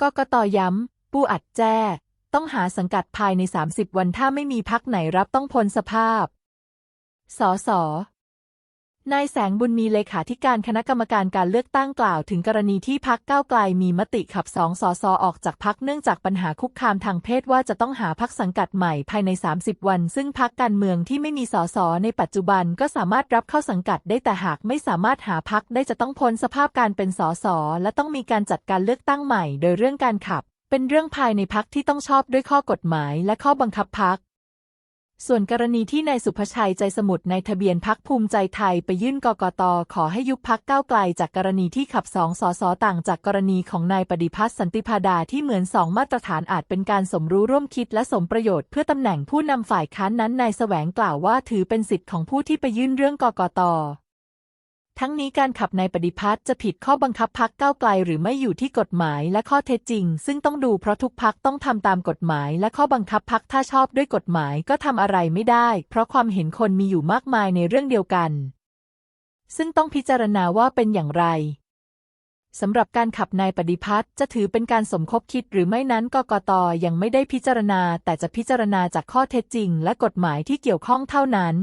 กกตย้ำ ปูอัดแจ้ ต้องหาสังกัดภายใน 30 วันถ้าไม่มีพักไหนรับต้องพ้นสภาพ สส นายแสงบุญมีเลขาธิการคณะกรรมการการเลือกตั้งกล่าวถึงกรณีที่พักก้าวไกลมีมติขับสองสอสอออกจากพักเนื่องจากปัญหาคุกคามทางเพศว่าจะต้องหาพักสังกัดใหม่ภายใน 30 วัน ซึ่งพักการเมืองที่ไม่มีสอสอในปัจจุบันก็สามารถรับเข้าสังกัดได้แต่หากไม่สามารถหาพักได้จะต้องพ้นสภาพการเป็นสอสอและต้องมีการจัดการเลือกตั้งใหม่ โดยเรื่องการขับ เป็นเรื่องภายในพักที่ต้องชอบด้วยข้อกฎหมายและข้อบังคับพัก ส่วนกรณีที่นายสุภชัยใจสมุทรในทะเบียนพักภูมิใจไทยไปยื่นกกตขอให้ยุบพักก้าวไกลจากกรณีที่ขับสองสสต่างจากกรณีของนายปฏิพัฒน์สันติพาดาที่เหมือนสองมาตรฐานอาจเป็นการสมรู้ร่วมคิดและสมประโยชน์เพื่อตำแหน่งผู้นำฝ่ายค้านนั้นนายแสวงกล่าวว่าถือเป็นสิทธิ์ของผู้ที่ไปยื่นเรื่องกกต ทั้งนี้การขับนายปฏิพัฒน์จะผิดข้อบังคับพักก้าวไกลหรือไม่อยู่ที่กฎหมายและข้อเท็จจริง ซึ่งต้องดูเพราะทุกพักต้องทำตามกฎหมายและข้อบังคับพักถ้าชอบด้วยกฎหมายก็ทำอะไรไม่ได้ เพราะความเห็นคนมีอยู่มากมายในเรื่องเดียวกัน ซึ่งต้องพิจารณาว่าเป็นอย่างไรสำหรับการขับนายปฏิพัฒน์จะถือเป็นการสมคบคิดหรือไม่นั้นกกตยังไม่ได้พิจารณา แต่จะพิจารณาจากข้อเท็จจริง และกฎหมายที่เกี่ยวข้องเท่านั้น